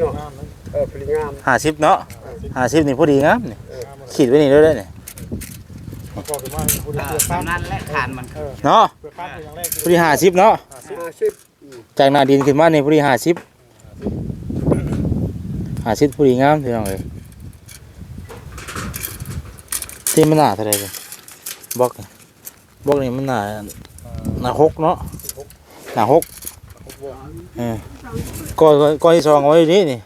เนาะเออพลีงามห้าสิบเนาะห้าสิบนี่พอดีงามนี่ขีดไว้นี่ด้วยเด้อนี่บอกถึงว่าผู้ที่อ่าเพื่อข้ามสำนั้นและขานมันเออเนาะเพื่อข้ามเป็นอย่างแรกพอดีห้าสิบเนาะห้าสิบจากหน้าดินขึ้นมานี่พอดีห้าสิบห้าสิบพอดีงามพี่น้องเอ้ยเต็มมันหนาเท่าไหรเลยบล็อกนี่บล็อกนี่มันหนาหนาหกเนาะหนาหกเออ ก้อนก้อนที่สองเอาไว้นี่นี่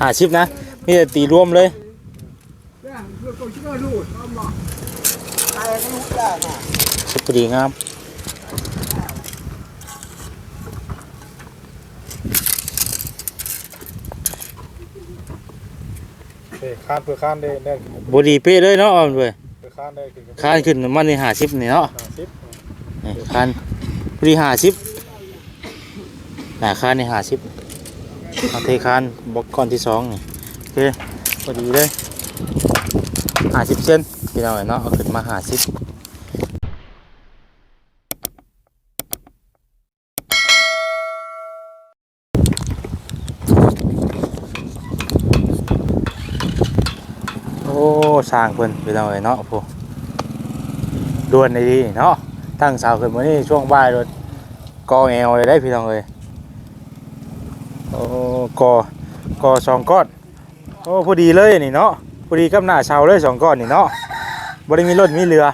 ห้าสิบนะมีแต่ตีรวมเลยสุดพอดีงามเออข้ามเพื่อข้ามได้ได้บดีเป๊ะเลยเนาะเอาเลยเพื่อข้ามได้คือคานขึ้นมันนี่หาสิบนี่เนาะห้าสิบนี่คานพอดีหาสิบหน้าคานนี่หาสิบเอาเทคานบล็อกก้อนที่สองนี่โอเคพอดีเลยหาสิบเซนพี่น้องเอ้ยเนาะเอาขึ้นมาหาสิบโอ้ สร้างเพิ่นพี่น้องเอ้ยเนาะพวกด่วนเลยดีเนาะตั้งเสาขึ้นมานี่ช่วงบ่ายรถกอแอวเลยได้พี่น้องเอ้ยโอ้กอกอสองก้อนโอ้พอดีเลยนี่เนาะพอดีกับหน้าเสาเลยสองก้อนนี่เนาะบ่ได้มีรถมีเรือ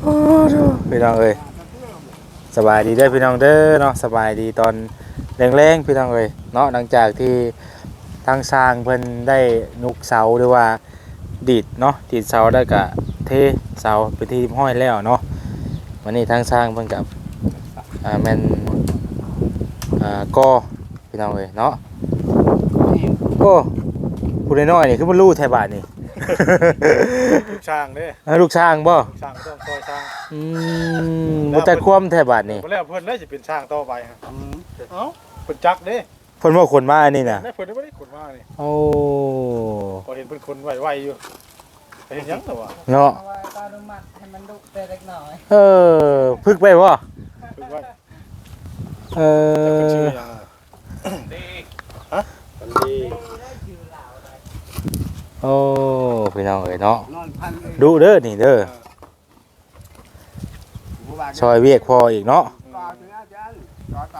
โอ้ดูพี่น้องเอ้ยสบายดีเด้พี่น้องเด้อเนาะสบายดีตอนแรงๆพี่น้องเอ้ยเนาะหลังจากที่ ทางสร้างเพิ่นได้นุกเสาหรือว่าดีดเนาะดีดเสาได้วกะเทเสาเป็นที่ห้อยแล้วเนาะวันนี้ทางสร้างเพิ่นกับอ่าแม่นอ่าก่อพี่น้องเอ้ยเนาะโอ้ผู้น้อยๆนี่คือมันรู้แถวบ้านนี่ช่างเด้เอ้าลูกช้างบ่ช่างต้องซอยช่างอืมบ่จัดความแถวบ้านนี่บ่แล้วเพิ่นได้สิเป็นช่างต่อไปฮะเอ้าเพิ่นจักเด้ เพิ่นบ่คนมาอันนี้น่ะแม่เพิ่นได้บ่ได้ขนมานี่โอ้พอเห็นเพิ่นคนไหวๆอยู่เห็นยังแต่ว่าเนาะเอาไว้ตานุมัติให้มันดุแต่เล็กน้อยเออพึกไปบ่คือว่าเอเพิ่นชื่ออหยังอะมันดีโอ้พี่น้องเอ้ยเนาะนอนพันเลยดูเด้อนี่เด้อซอยเวียกพออีกเนาะ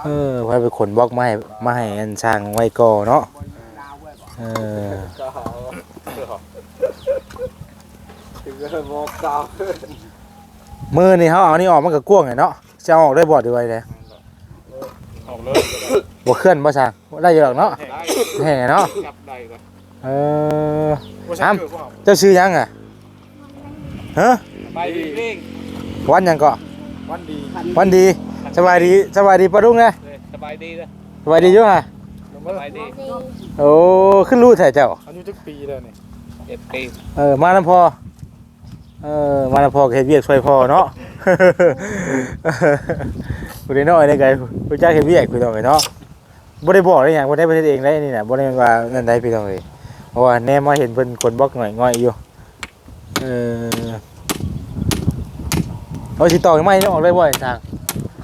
เออไว้ไปขนบล็อกมาให้มาให้อันช่างไว้ก่อเนาะเออก็หาถึงจะบอกกล่าวมือนี่เฮาเอานี่ออกมันก็กว้างไงเนาะจะเอาออกได้บ่ดีไว้เลยออกเลยบ่เคลื่อนบ่ช่างได้อยู่หรอกเนาะแห่เนาะจับได้ก่อนเออบ่ใช่คือบ่เจ้าชื่อหยังอะฮะไปดีเร่งวันหยังก็วันดีวันดี สบายดีสบายดีปะลุงนะสบายดีเลยสบายดีอยู่ฮะสบายดีโอ้ขึ้นรู้แท้เจ้าอายุจักปีแล้วนี่เจ็ดปีเออมาน้ำพอเออมาน้ำพอก็เฮ็ดเวียกช่วยพ่อเนาะกูได้น้อยได้ไงกูจ้าเฮ็ดเวียกกูต้องไงเนาะบ่ได้บอกได้หยังบ่ได้ประเทศเองได้นี่น่ะบ่ได้ว่านั่นได้พี่น้องเอ้ยเพราะว่าแน่มาเห็นเพิ่นคนบล็อกหน่อยง่อยอยู่เออเอาสิต่อยังไม่ออกได้บ่ไอ้ทาง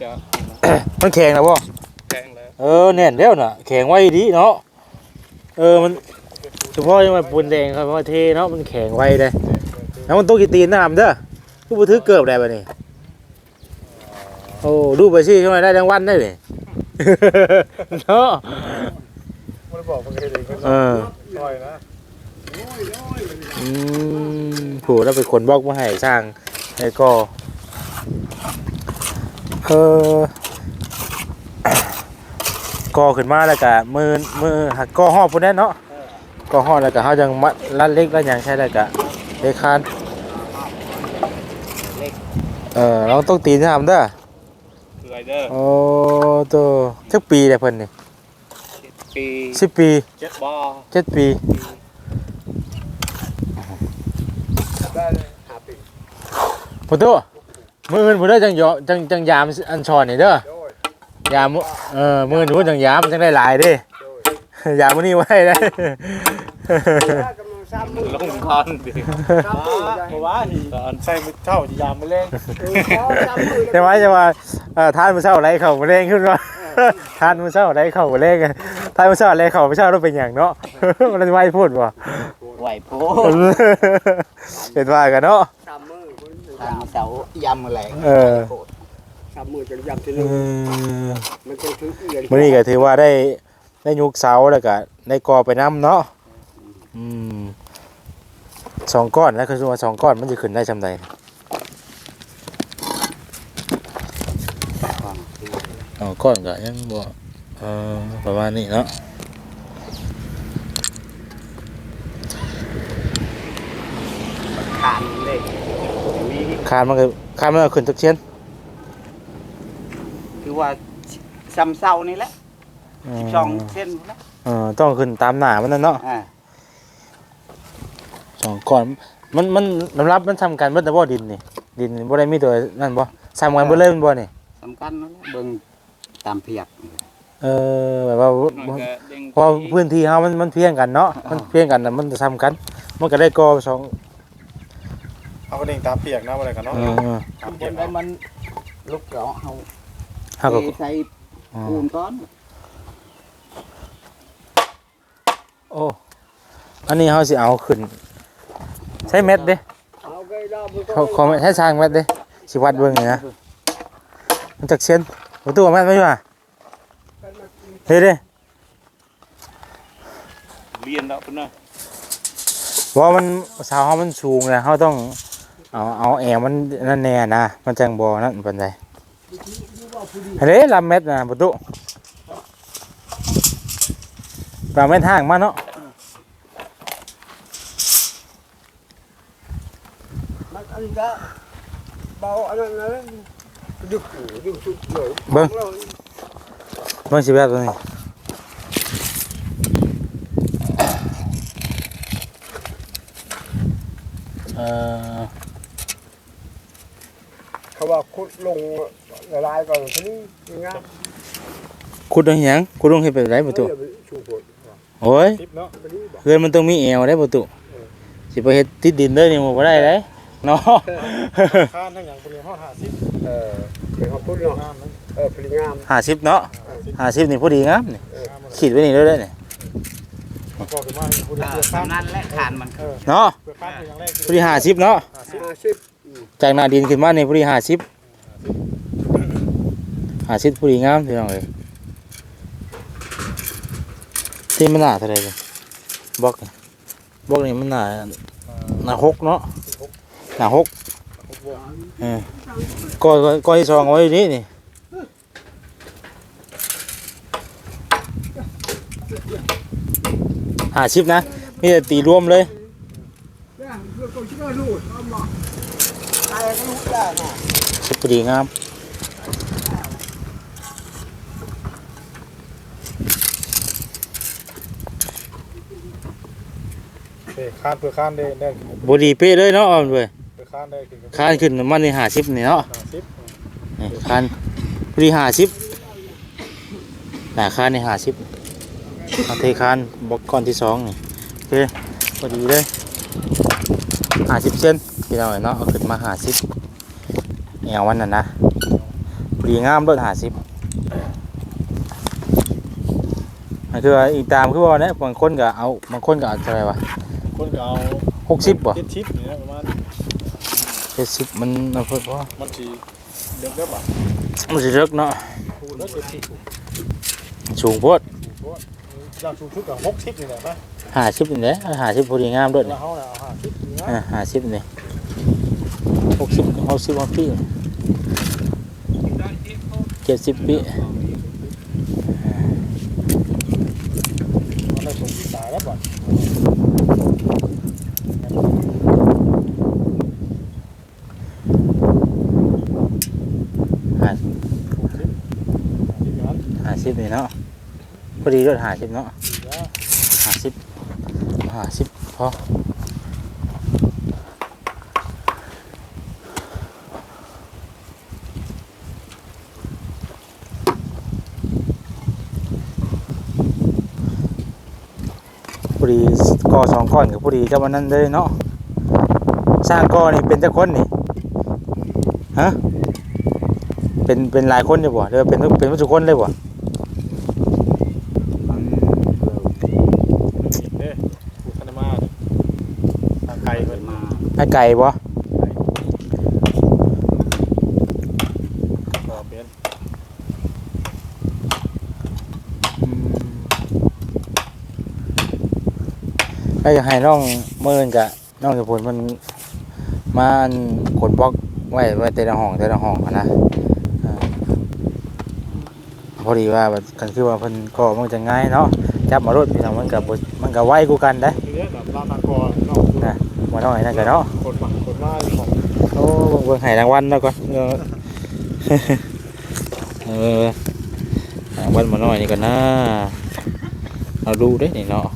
จะมันแข็งนะบ่แข่งแล้วเออแน่นแล้วน่ะแข็งไว้ดีเนาะเออมันเฉพาะยังมาปูนแดงครับเพราะว่าเทเนาะมันแข็งไว้เลยแล้วมันต้องกี่ตีนน้ำเด้อผู้บันทึกเกือบได้ปะนี่โอ้ดูไปสิช่วยได้รางวัลได้เลยเนาะบ่ได้บอกมันก็เฮ็ดเองเพิ่นเออซอยนะอืมผูแล้วไปขนบล็อกมาให้สร้างแล้วก็ เออก่อขึ้นมาแล้วก็มือมือหักก่อหอบพุ่นแน่เนาะก่อหอบแล้วก็เฮาจังมัดลัดเล็กแล้วยังใช้แล้วก็เลคานเออเราต้องตีนทำเด้อคือไรเด้อโอ้ตัวจักปีแล้วเพิ่นนี่ปี10ปีเจ็ดบ่7ปีได้เลยหาปีพ่อตัว มืออื่นบ่ได้จังยอจังจังยามอันชอนนี่เด้อโดยยามมื้อเออมือหนูจังยามจังได้หลายเด้โดยยามมื้อนี้ไว้ได้ถ้ากำลังสามมือลงก่อนดิสามมือได้เพราะว่าที่อันใส่มือเท่าที่ยามมือแรงเออขอสามมือใช่ไหมจะว่าเอ่อทานมื้อเช้าไรเข้ามาเร่งขึ้นว่าทานมื้อเช้าไรเข้ามาเร่งกันทานมื้อเช้าไรเข้ามื้อเช้าต้องเป็นหยังเนาะมันจะไม่พูดบ่ไหวโพเป็นว่ากันเนาะสามมือคน ทางเสายำแหลงเออ สามมือจะยำทีเอนึงอมันจะถึงเอียนมื้อนี้ก็ถือว่าได้ได้ยุกเสาแล้วก็ได้กอไปน้ำเนาะอืมสองก้อนแล้วคือว่าสองก้อนมันจะขึ้นได้จำใดอ๋อก้อนก็ยังบ่เออประมาณนี้เนาะขานเลยมี คานมันก็คานมันก็ขึ้นทุกเช่นคือว่าซ้ำเศร้านี่แหละช่องเส้นแล้วเออต้องขึ้นตามหน้ามันนั่นเนาะอ่าสองก้อนมันมันลำรับมันทำกันเบิดแต่บ่ดินนี่ดินบ่ได้มีตัวนั่นบ่ทำกันเบิดเลยมันบ่นี่สำคัญนั่นแหละเบิ่งตามเพียกเออแบบว่าเพราะพื้นที่เฮามันมันเพียงกันเนาะมันเพียงกันน่ะมันจะทำกัน มันก็ได้กอสอง เอากระดิ่งตามเปียกนะอะไรกันเนาะเออตามเพียกแล้วมันลุกเจาะเอาเฮาก็เทใส่อ๋อปูนก้อนโอ้ อันนี้เฮาสิเอาขึ้น ใช้เม็ดเด้เอาไก่ดาวมันก็เขาเขาใช้ช่างเม็ดเด้สิวัดเบิ่งนี่นะมันจักเส้นประตูแม่นบ่อยู่อะเฮ้ยเด้เรียนแล้วพุ่นน่ะเพราะว่ามันเสาเฮามันสูงนะเฮาต้อง เอาเอาแอวมันนั่นแน่นะมันจังบ่นั่นปานใดอันนี้ลำเม็ดนะประตูลำเม็ดทางมาเนาะมันอันก็เบาอันนั้นนะดึกดึกสุดเลยเบิ่งเบิ่งสิแบบตัวนี้เอ่อ ว่าขุดลงละลายก่อนทีนี้ยังไงขุดลงหยังขุดลงเฮ็ดไปได้ประตูชูผลโอ้ยทิปเนาะไปนี่บอกเพื่อนมันต้องมีแอวได้ประตูสิไปเฮ็ดติดดินเด้อนี่บ่ได้เด้เนาะข้านทั้งอย่างเป็นห้องหาซิปเออเป็นเขาพูดเนาะงามนะเออพลิงามห้าสิบเนาะห้าสิบนี่พอดีงามนี่ขีดไว้นี่เลยเด้อนี่ประกอบขึ้นมาเป็นคุณอ่าเพื่อข้านสำนั้นแหละขานมันเออเนาะเพื่อข้านเป็นอย่างแรกพอดีห้าสิบเนาะหาซิปห้าสิบ จากหน้าดินขึ้นมานี่พอดีห้าสิบห้าสิบพอดีงามพี่น้องเอ้ยที่มันหนาเท่าไหร่เลยบล็อกนี่บล็อกนี่มันหนาหนาหกเนาะหนาหกเออก้อยก้อยก้อยที่สองเอาไว้อยู่นี่นี่ห้าสิบนะมีแต่ตีรวมเลย สุดพอดีงามเออข้านเพื่อข้านได้ได้บดีเป๊ะเลยเนาะเอาเลยเพื่อข้านได้ขึ้นคานขึ้นมันนี่หาสิบนี่เนาะหาซิปนี่คานพอดีหาสิบหน้าคานนี่หาสิบเอาเทคานบล็อกก้อนที่สองนี่โอเคพอดีเลยหาสิบเซน พี่น้องเอ้ยเนาะเอาขึ้นมาหาสิบแอววันนั้นนะพอดีงามรถหาสิบอันคือว่าอีกตามคือว่าเนี่ยบางคนก็เอาบางคนก็เอาเท่าไหรวะคนก็เอาหกสิบป่ะเจ็ดชิปนี่นะประมาณเจ็ดสิบมันเอาเพิ่มว่ามันสีเด็กเด้อป่ะมันจะเลิกเนาะคูณแล้วเจ็ดชิปสูงโพดจากสูงชุดกับหกชิปนี่แหละนะหาสิบนี่แหละหาสิบพอดีงามด้วยแล้นี่วเขาเนี่ยเอาหาชิปนี่นะอ่าหาสิบนี่ หกสิบหกสิบหกปีเจ็ดสิบปีมันได้ส่งสายแล้วป่ะหาชิปนั้นหาสิบนี่เนาะพอดีด้วยหาสิบเนาะดีนะหาสิบหาสิบพอ อดีกก่อสองก้อนกับผู้ดีกับวันนั้นเลยเนาะสร้างก่อนี่เป็นเจ้าคนนี่ฮะเป็นเป็นหลายคนอยู่บ่หรือว่าเป็นทุกเป็นทุกคนเลยบ่เด้ผู้ธนมาทางไกลเพิ่นมาให้ไก่บ่ ก็เป็น ก็อยากให้น้องเมื่อนกับน้องสมพลมันมาอันขนบล็อกไว้ไว้แต่ละห้องแต่ละห้องหั้นนะอ่าพอดีว่าแบบกันคือว่าเพิ่นก็มันจะง่ายเนาะจับมารถพี่น้องมันกับมันกับไวกูกันได้ทีนี้แบบลาวทางกอเนาะนะมาน้อยนั่นกันเนาะคนมาคนมาของโอ้เบิ่งให้รางวัลแล้วก่อนเออเออรางวัลมาน้อยนี่กันนะเราดูได้นี่เนาะ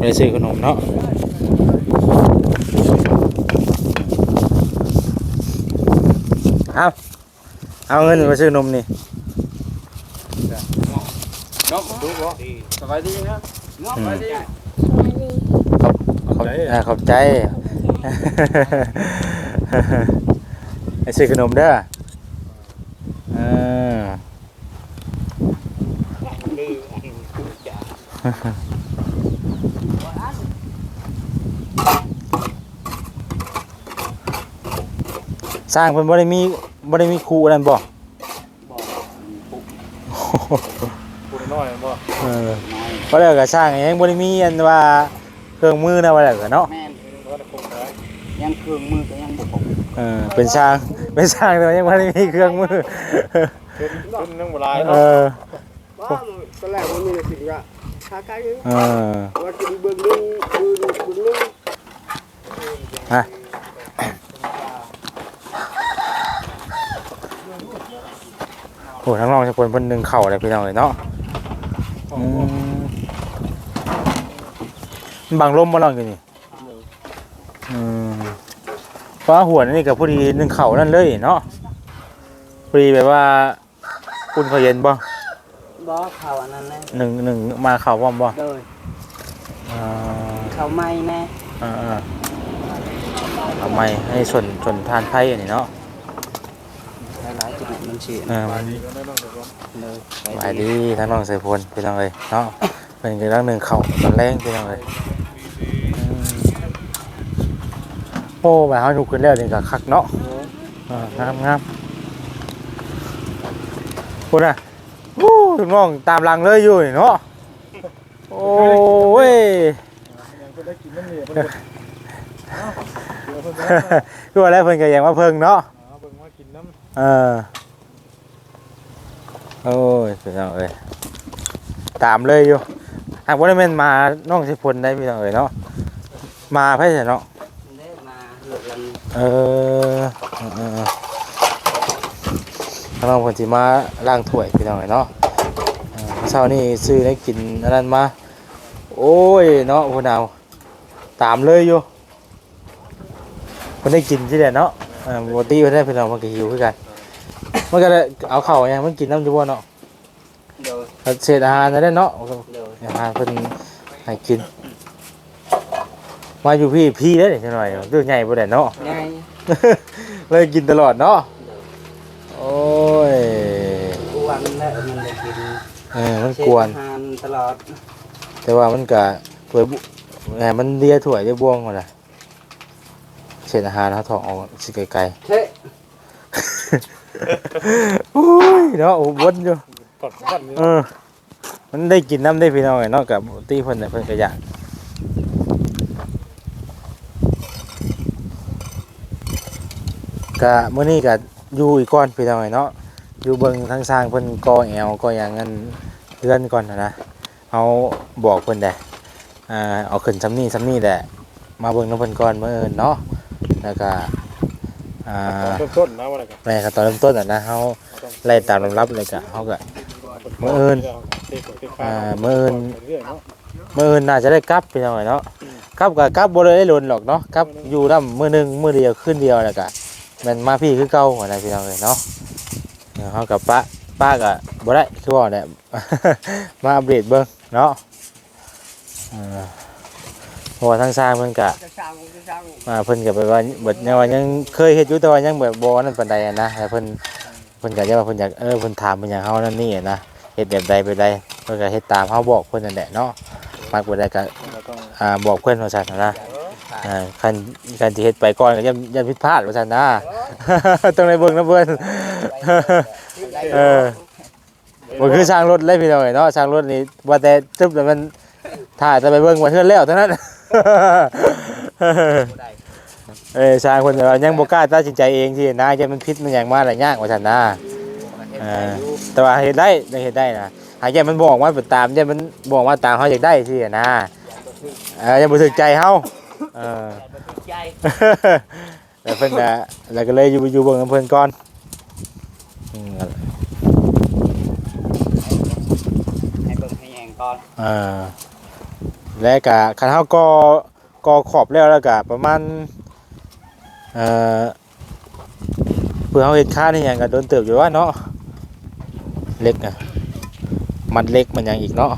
ไม่ได้ซื้อขนมเนาะเอาเอาเงินมาซื้อนมนี่เนาะดูบ่สบายดีนะเนาะสบายดีขอบอ่าขอบใจไอ้ซื้อขนมเด้อเออ สร้างเพิ่นบ่ได้มีบ่ได้มีครูนั่นบ่บอกผู้น้อยบ่เออน้อยบ่ได้ก็สร้างเองบ่ได้มีอันว่าเครื่องมือนะว่าแล้วก็เนาะแม่นก็ได้คงได้ยังเครื่องมือก็ยังบ่ครบเออเป็นช่างเป็นช่างแต่ว่ายังบ่ได้มีเครื่องมือขึ้นขึ้นนึงบ่หลายเอเนาะอว่าตอนแรกมันมีสิ่งก็คาใกล้เออว่ากินเบิ่งนึงดูดูดูนึงฮะ โอ้ทั้งน้องทุกคนเพิ่นนึงเข้าเลยพี่น้องเอ้ยเนาะอืมมันบังลมบ่น้องอยู่นี่อืมเพราะว่าหัวนี่กับพอดีหนึ่งเข่านั่นเลยเนาะพอดีแบบว่าอุ่นเขาวเย็นบ่บ่เขาอันนั้นแหละหนึ่งหนึ่งมาเข่าบ่อมบ่โดยอ่าเขาไม่แน่อ่าอ่าเอาไม่ให้ส่วนส่วนทานไพ่อันนี้เนาะ หลายๆจุดเนี่ยมันเสียอ่าดีก็ได้น้องเดี๋ยวก่อนเลยสบายดีทั้งน้องใส่พลพี่น้องเลยเนาะเป็นกำลังหนึ่งเข่าตอนแรงพี่น้องเลยอืมโอ้แบบเขาหนุกขึ้นแล้วนี่ก็คักเนาะอ่างามงามคุณอะโอ้ถึงน้องตามหลังเลยอยู่นี่เนาะโอ้ย ยังก็ได้กินน้ำเหนียวเพิ่นเอ้าเดี๋ยวเพิ่นไปคือว่าแล้วเพิ่นก็ยังมาเพิ่งเนาะเอาเบิ่งว่ากินน้ำเออ โอ้ยพี่น้องเอ้ยตามเลยอยู่หากว่าได้แม่นมาน้องสิพลได้พี่น้องเอ้ยเนาะมาไผเสียเนาะได้มาเหือกกันเออเออน้องพิ่นสิมาล้างถ้วยพี่น้องเอ้ยเนาะเช้านี้ซื้อได้กินอันนั้นมาโอ้ยเนาะพุ่นเอาตามเลยอยู่เพิ่นได้กินที่แหละเนาะเออปกติเพิ่นได้พี่น้องมันก็หิวคือกัน มันก็ได้เอาข้าวหยังมันกินน้ำอยู่บ่เนาะโดยเอาเศษอาหารนั่นแหละเนาะโดยอาหารเพิ่นให้กิน มาอยู่พี่พี่ได้จังหน่อยเรื่องใหญ่บ่ได้เนาะไงเลยกินตลอดเนาะโอ้ยกวนแล้วมันได้กินเออมันเช็ดกวนอาหารตลอด แต่ว่ามันก็ถ้วยบุแหมมันเลียถ้วยได้บ่วงก่อนน่ะเศษอาหารเฮาถอกออกสิไกลเท่ๆโอ้ยเนาะโอ้วนอยู่ก่อนก่อนนี่เออมันได้กินน้ำได้พี่น้องไงเนาะกับตีเพิ่นน่ะเพิ่นก็อยากกะมื้อนี้ก็อยู่อีกก่อนพี่น้องไงเนาะอยู่เบิ่งทางสร้างเพิ่นก่อแอวก่อหยังกันเรือนก่อนนะนะเอาบอกเพิ่นได้อ่าเอาขึ้นซ้ำนี้ซ้ำนี้แหละมาเบิ่งน้ำเพิ่นก่อนมื้ออื่นเนาะแล้วก็ อ่าต้นต้นๆนะว่าอะไรกันแม่ก็ตอนเริ่มต้นอะนะเฮาไล่ตามลำดับเลยก็เฮาก็มื้ออื่นเตะกดเตะฟ้าอ่ามื้ออื่นไปเรื่อยเนาะมื่ออื่นน่าจะได้กลับไปหน่อยเนาะกลับกับกลับบ่ได้หล่นหรอกเนาะกลับอยู่นำมื้อหนึงมื้อเดียวคืนเดียวแล้วก็แมันมาพี่คือเก่าหัวหน้าพี่น้องเลยเนาะเฮากับป้าป้าก็บ่ได้คือว่าเนี่ยมาอัปเดตเบิ่งเนาะ เพราะว่าทางสร้างเพิ่นก็จะสร้างจะสร้างมาเพิ่นก็แบบว่าเบิดแนวว่ายังเคยเฮ็ดอยู่แต่ว่ายังแบบบ่นั่นปานใดอะนะแต่เพิ่นเพิ่นก็จะว่าเพิ่นอยากเออเพิ่นถามเพิ่นอยากเฮานั่นนี่อะนะเฮ็ดแบบใดไปใดเพิ่นก็เฮ็ดตามเฮาบอกเพิ่นนั่นแหละเนาะมักบ่ได้ก็อ่าบอกเพิ่นว่าซั่นนะอ่าคันคันสิเฮ็ดไปก่อนก็ย่าย่าผิดพลาดว่าซั่นนะ ต้องได้เบิ่งนะเพิ่นเออบ่คือสร้างรถเลยพี่น้องเนาะสร้างรถนี่ว่าแต่ตึ๊บแล้วมันถ้าจะไปเบิ่งว่าเทื่อแล้วเท่านั้น เอ้ยสร้างคนเดียวยังบ่กล้าตัดสินใจเองที่นะจะมันผิดมันหยังมาหลายอย่างว่าซั่นนะเออแต่ว่าเฮ็ดได้ได้เฮ็ดได้นะหากแย่มันบอกว่าไปตามแย่มันบอกว่าตามเฮาอยากได้ที่นะเออยังบ่ถึกใจเฮาเออใจแล้วเพิ่นก็แล้วก็เลยอยู่อยู่เบิ่งกับเพิ่นก่อนอืมให้เบิ่งให้แหงก่อนอ่า และก็คันเฮาก็ก็ขอบแล้วแล้วก็ประมาณเอ่อเพื่อเฮาเฮ็ดค่านี่หยังก็โดนเติบอยู่ว่าเนาะเล็กอะมันเล็กมันยังอีกเนาะ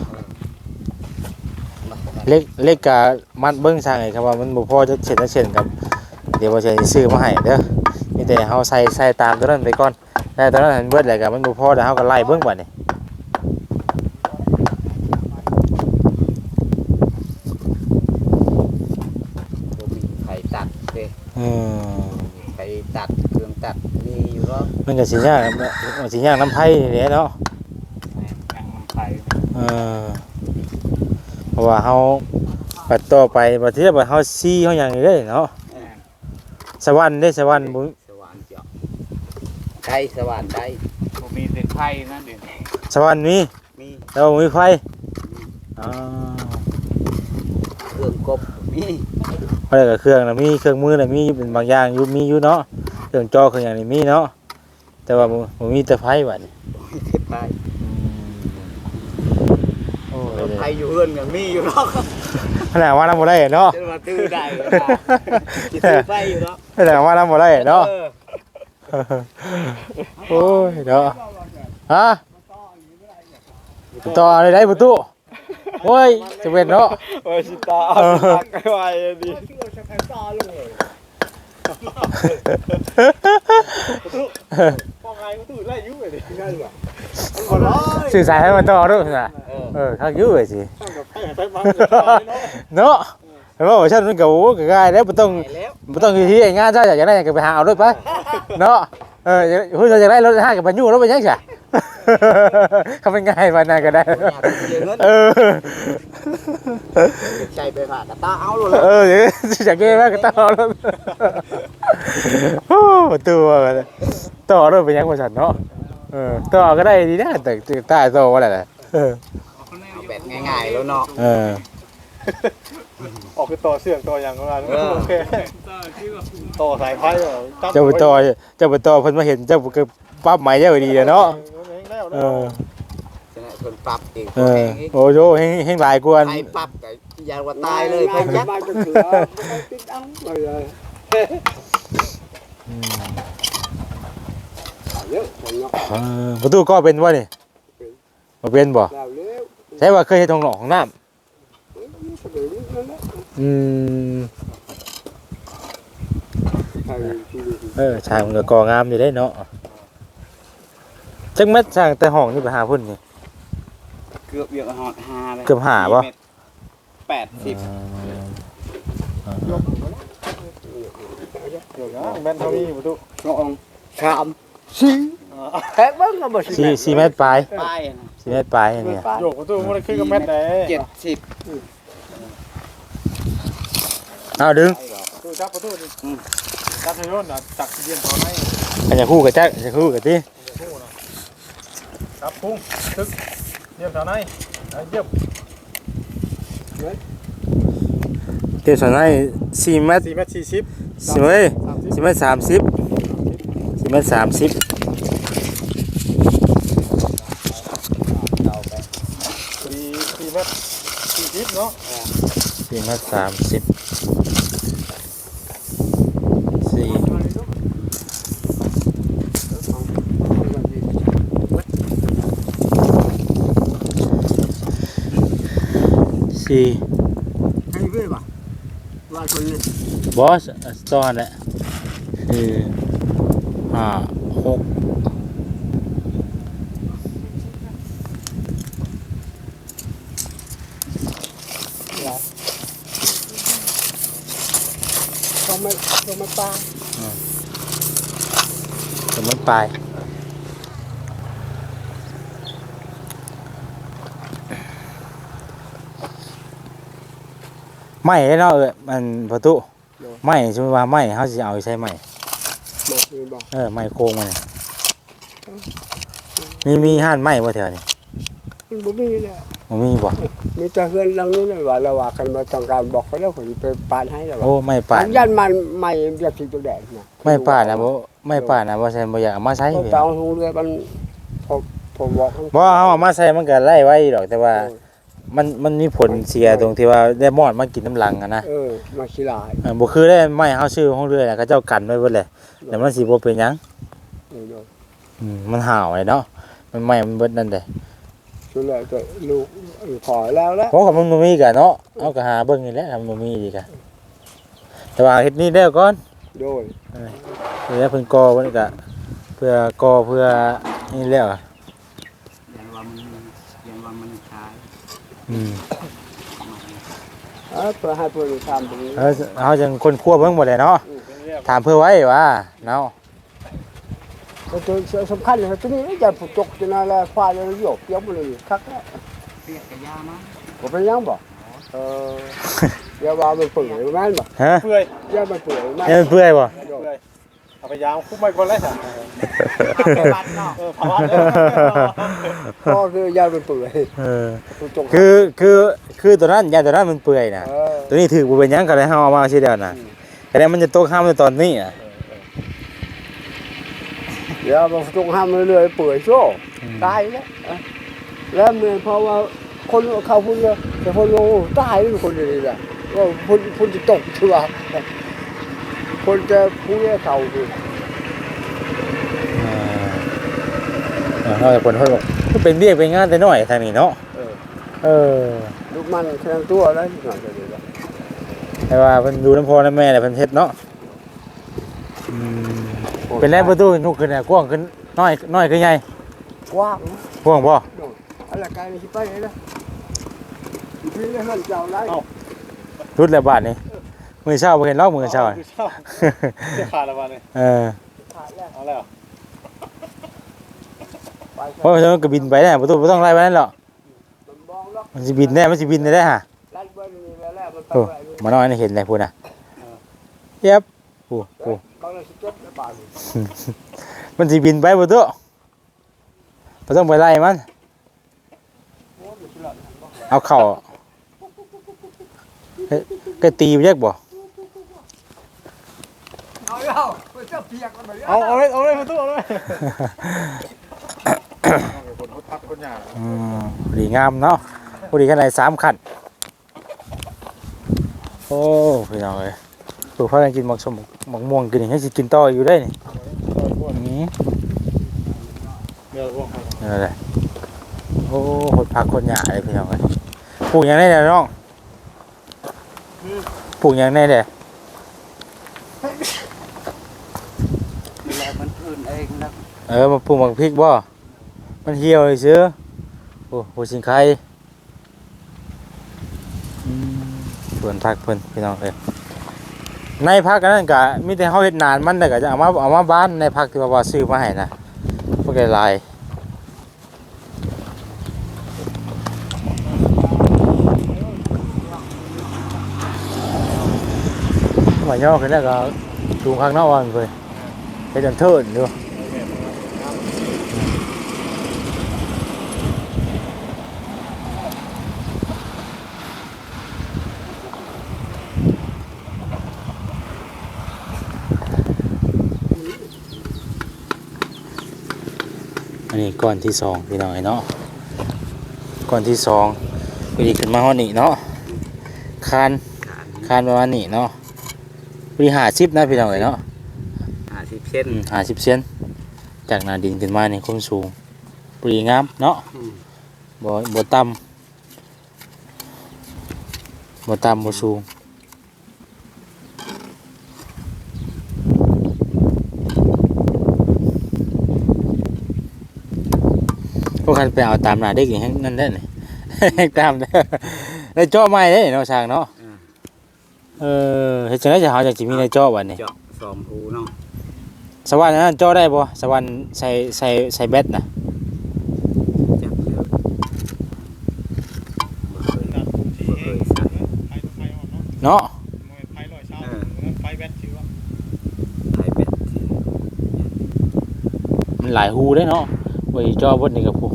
เล็กเล็กก็มัดเบิ่งสั่งไอ้ครับว่ามันบ่พอจะเช่นจะเช่นครับเดี๋ยวบ่สิซื้อมาให้เด้อมีแต่เฮาใส่ใส่ตามตัวนั้นไปก่อนแต่ตอนนั้นเห็นเบิดแล้วก็มันบ่พอแล้วเฮาก็ไล่เบิ่งบัดนี้ บ่มีไผตัดเด้ อืม ไผตัดเครื่องตัดมีอยู่ก็ มันก็สิยากนะมันสิยากน้ำไผ่นี่แหละเนาะยังมันไข่เออเพราะว่าเฮาปัดต่อไปบัดเทียบว่าเฮาซีเฮาหยังนี่เด้เนาะสวรรค์เด้สวรรค์บ่สว่านเจาะได้สว่านได้ผมมีเส้นไข่นะเดี๋ยวสวรรค์มีมีแต่ว่าบ่มีไฟอ๋อเครื่องกบมีเพราะแล้วก็เครื่องน่ะมีเครื่องมือน่ะมีอยู่เป็นบางอย่างอยู่มีอยู่เนาะเครื่องจอเครื่องหยังนี่มีเนาะ แต่ว่าบ่บ่มีแต่ไฟบัดนี้มีเทปไปอืมโอ้ยไผอยู่เฮือนก็มีอยู่เนาะขนาดว่าน้ำบ่ได้เนาะจะมาตื้อได้ก็ได้สิซื้อไฟอยู่เนาะขนาดว่าน้ำบ่ได้เนาะออโอ้ยเนาะฮะต่ออะไรได้ประตูโอ้ยจะเป็นเนาะโอ้ยสิตาเออตักไว้ไว้ดิ เชื่อจะใครตาเลยป้องไงก็ตื่นไล่ยุ่งเลยดินั่นแหละคนร้ายสื่อสารให้มันต่อด้วยนะเออเออข้างอยุ่ยสิตั้งกับไข่ไข่มันจะตายเนาะเนาะเห็นว่าว่าฉันมันก็โอ้ก็ง่ายแล้วบ่ต้องไปแล้วบ่ต้องอยู่ที่ไอ้งานเจ้าอยากจะได้ก็ไปหาเอาด้วยไปเนาะเออคุณจะได้รถห้ากับไปยู่รถไปยังไง เขาเป็นง่ายมานาก็ได้อยากเสียเงินเออใจไปผ่ากระตาเอาเลยเออเดี๋ยวจะเก้มากก็ต่อแล้วโอ้ตัวกันต่อรถไปยังบริษัทเนาะเออต่อก็ได้ดีนะแต่ใต้โตว่าอะไรเออแบบง่ายๆแล้วเนาะเออออกไปต่อเสือกต่ออย่างประมาณนั้นโอเคต่อสายไฟเหรอจับเจ้าไปต่อเจ้าไปต่อเพิ่นมาเห็นเจ้าก็ปั๊บใหม่เจ้าก็ดีเลยเนาะเออจะได้เพิ่นปรับอีกเออโอ้โหเฮงเฮงหลายกวนใครปรับก็อยางว่าตายเลยเพิ่นยักบ้านจะเสือไม่ติดอังเลยเยอะคนเนาะเออประตูก็เป็นวะนี่มาเป็นบ่แล้วเร็วใช่ว่าเคยเฮ็ดทองหนองของน้ำสะดุดนั่นแหละอืมใช่ที่ดีเออชายมันก็ก่องามอยู่ได้เนาะ จักแม่นสร้างแต่ห้องนี่ไปหาพุ่นนี่ เกือบเยอะหอด5เลยเกือบห้าบ่80เดี๋ยวนะแม่นเท่านี้ประตูสองสามสี่แค่เบิ้งก็บ่สิสี่สี่เมตรปลายป้ายนะสี่เมตรปลายอันเนี่ย โยกประตูมันขึ้นกับแม่นไหน70เอาดึงประตูจับประตูนี่จับให้โยนนะจักเย็นต่อไหนอันจะคู่กับแจ๊กอันจะคู่กับที่ จับพุ่งตึกเยี่ยมต่อไหนเยี่ยมเทียบส่วนให้สี่เมตรสี่เมตรสี่สิบสี่เมตรสี่เมตรสามสิบสี่เมตรสามสิบสี่สี่เมตรสี่สิบเนาะสี่เมตรสามสิบสี่ สี่ให้เพื่อนป่ะว่าคนนี้บอสตอนแหละสี่ห้าหกเขาไม่เขาไม่ปลาสมมติปลา ไม่เนาะเออมันประตูไม่ใช่ไหมว่าไม่เขาจะเอาไปใช้ไม่บอกคือบอกเออไม่โค้งมันน่ะมีมีห้านไม้บ่แถวนี้มันบ่มีเลยบ่มีบ่มีแต่เพื่อนหลังนู้นเลยว่าเราว่ากันมาต้องการบอกเขาแล้วผมไปปานให้แล้วว่าโอ้ไม่ป่านยันมันไม่เรียกสิตัวแดดนะไม่ป่านนะบ่ไม่ป่านนะบ่ใช่บ่อยากเอามาใช้เขาเว้ยตาหูเรือมันผมผมบอกให้บ่เอาเอามาใช้มันก็ไล่ไว้ดอกแต่ว่า มันมันมีผลเสียตรงที่ว่าได้มอดมากินน้ำหลังอะนะเออมาขี้ลายเออบ่คือได้ไม้เฮาซื้อของเรื่อยน่ะเขาเจ้ากันไว้เบิดเลยแต่มันสิบ่เป็นหยังเออเดี๋ยวอืมมันห่าวไอ้เนาะมันไม้มันเบิดนั่นเด้สุดเลยตัวลูกเออขอแล้วแล้วเพราะกับมันบ่มีก็เนาะเอาก็หาเบิ่งนี่แหละถ้ามันบ่มีดีก็แต่ว่าเฮ็ดนี่แล้วก่อนโดยเพื่อเพิ่นก่อเพิ่นก็เพื่อก่อเพื่อนี่แล้วอะ ยันว่ามันยันว่ามันขาย อืม เออเพื่อให้เพื่อนทำตรงนี้เออเฮาจังคนคั่วเบิ่งบ่ได้เนาะถามเพื่อไว้ว่าเนาะก็ตัวสำคัญเลยตัวนี้จะผูกจกจะน่าละควายเลยโยกเปี้ยบเลยคักแล้วเปียกกระยามาผมเป็นยังบ่เออเดี๋ยวว่ามันเปื่อยแม่นบ่ฮะเพื่อยเดี๋ยวมันเปื่อยแม่นเอ้ยมันเปื่อยบ่โดย เพื่อยเอาไปยางคุกไม่ก่อนเลยค่ะไปบ้านเนาะเออภาวะเลยก็คือยามันเปื่อยเออผูกจกคือ คือ คือตัวนั้นยาตัวนั้นมันเปื่อยน่ะเออตัวนี้ถือบ่เป็นหยังก็เลยเฮาเอามาสิเดียวน่ะแต่นั้นมันจะตกห้ามในตอนนี้อะเดี๋ยวมันจงห้ามเรื่อยๆเปื่อยโซ่ตายแล้วอะแล้วเมื่อเพราะว่าคนเขาพูดว่าแต่คนลงตายเป็นคนเดียวนี่แหละว่าคนคนจะตกใช่ป่ะ คนจะพูดให้เขาคือเออเฮาจะคนเฮาบอกมันเป็นเรียกเป็นงานแต่น้อยทางนี้เนาะเออเออลูกมันแค่ตัวแล้วหน่อยเดียวแต่ว่าเพิ่นดูน้ำพ่อน้ำแม่น่ะเพิ่นเฮ็ดเนาะอืมเป็นแรงประตูนุกขึ้นน่ะกว้างขึ้นน้อยน้อยขึ้นใหญ่กว้างกว้างบ่อะไรกันที่ไปเลยนะพี่เล่นเจ้าไรรุดแล้วบาดนี้ มื้อเช้าบ่เห็นลอกมื้อเช้าอะเช้าจะขาดแล้ววันนี้เออขาดแล้วเอาแล้วไปเพราะมันก็บินไปแน่ประตูบ่ต้องไล่ไปนั่นหรอกมันมองแล้วมันสิบินแน่มันสิบินได้ได้ฮะลั่นเบิ้ลนี่แล้วมันไปโอ้ไปมาน้อยนี่เห็นเลยพูดน่ะเย็บโอ้โหบางทีจบแล้วบางมันสิบินไปบ่ตัวบ่ต้องไปไล่มันเอาเข่าเฮ้ยก็ตีไปยักบ่ เอาแล้วมันจะเปียกกันไปเอาเอาเลยเอาเลยมาตู้เอาเลยคนพักคนหยาอืมพอดีงามเนาะพอดีกันไหนสามขันโอ้พี่น้องเอ้ยปลูกพักกันกินหมักสมหมักม่วงกินอย่างนี้สิกินต่ออยู่ได้นี่อืมเดี๋ยวพวกนี่นแหละโอ้คนพักคนหยาเลยพี่น้องเอ้ยปลูกอย่างไรเนี่ยน้องปลูกอย่างไรเนี่ยดู แลมันอื่นเองแล้วเออมาปลูกหมักพริกบ่ มันเหี่ยวเลยเสือโอ้โหสิงไข่อืมสวนพักเพิ่นพี่น้องเอ้ยในพักอันนั้นก็มีแต่เฮาเฮ็ดนานมันแต่ก็จะเอามาเอามาบ้านในพักที่ว่าว่าซื้อมาให้นะพวกหลายๆว่าย่อขึ้นแล้วก็สูงข้างนอกว่าเพิ่น เฮ็ดจนเทินอยู่อันนี้ก้อนที่สองพี่น้องเนาะก้อนที่สองไปดีขึ้นมาห้อนี่เนาะคานคานประมาณนี้เนาะบริหาชิปนะพี่น้องเนาะ เส้นหาชิปเซนจากหนาดินขึ้นมาในความสูงปรีงามเนาะอืมบ่บ่ต่บ่ต่ำบ่สูงพวกคันไปเอาตามหน้าเด็กอย่างนั้นได้นี่ตามเด้อได้เจาะไม้ได้เนาะช่างเนาะเออเฮ็ดจังได๋จะเฮาจังสิมีได้เจาะบัดนี้เจาะสองหูเนาะ สวรรค์นั้นเจาะได้บ่สวรรค์ใส่ใส่ใส่แบตน่ะจับเลือกบ่เคยการที่เองไฟไฟอ่อนเนาะเนาะไฟลอยเช้าไฟแบตชื่อว่าไทยเป็ดมันหลายหูได้เนาะไว้เจาะเบดนี่ก็ผู้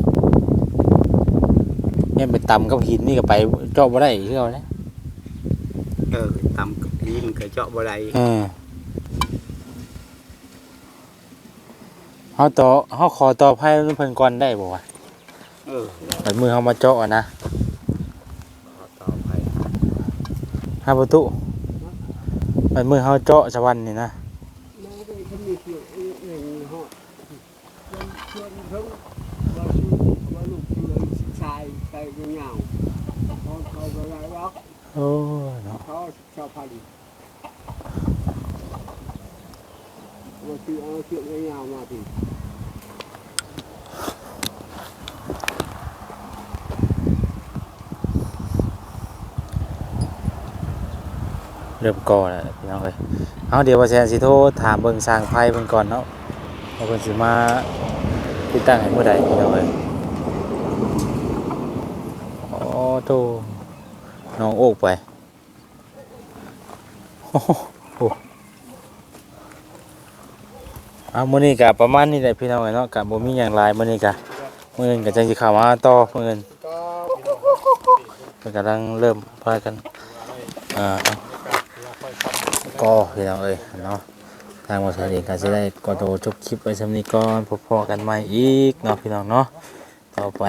เนี่ยไปต่ำกับหินนี่ก็ไปเจาะบ่ได้คือเอาเด้เออตำกับยิงเคยเจาะบ่ได้ เออ เฮาต่อเฮาขอต่อไพ่เพิ่นก่อนได้บ่วะเออบัดมือเฮามาเจาะอะนะขอต่อไปหาประตูบัดมือเฮาเจาะสวรรค์นี่นะ nó cái không มีเสียงเองเองเหาะชวนเพิ่งว่าชื่อว่าลูกชื่อชายชายเงาเขาเขาไปไรวะโอ้ยเนาะเขาชอบพันว่าชื่ อเอาเชือกเงามาทีเริ่มก่อแล้วพี่น้องเอ้ยเอาเดี๋ยวว่าแซนสิโทรถามเบิ่งสร้างไพ่เพิ่นก่อนเนาะว่าเพิ่นสิมาติดตั้งให้เมื่อใดพี่น้องเอ้ยโอ้โตน้องโอกไปโอ้โห เอามื้อนี้ก็ประมาณนี้แหละพี่น้องเนาะก็บ่มีหยังหลายมื้อนี้ก็มื้ออื่นก็จังสิเข้ามาต่อมื้ออื่นก็เพิ่นกำลังเริ่มพากันอ่าก็พี่น้องเอ้ยเนาะทางบริษัทเองก็จะได้กดโตจบคลิปไว้สำนี้ก่อนพบพอกันใหม่อีกเนาะพี่น้องเนาะต่อไป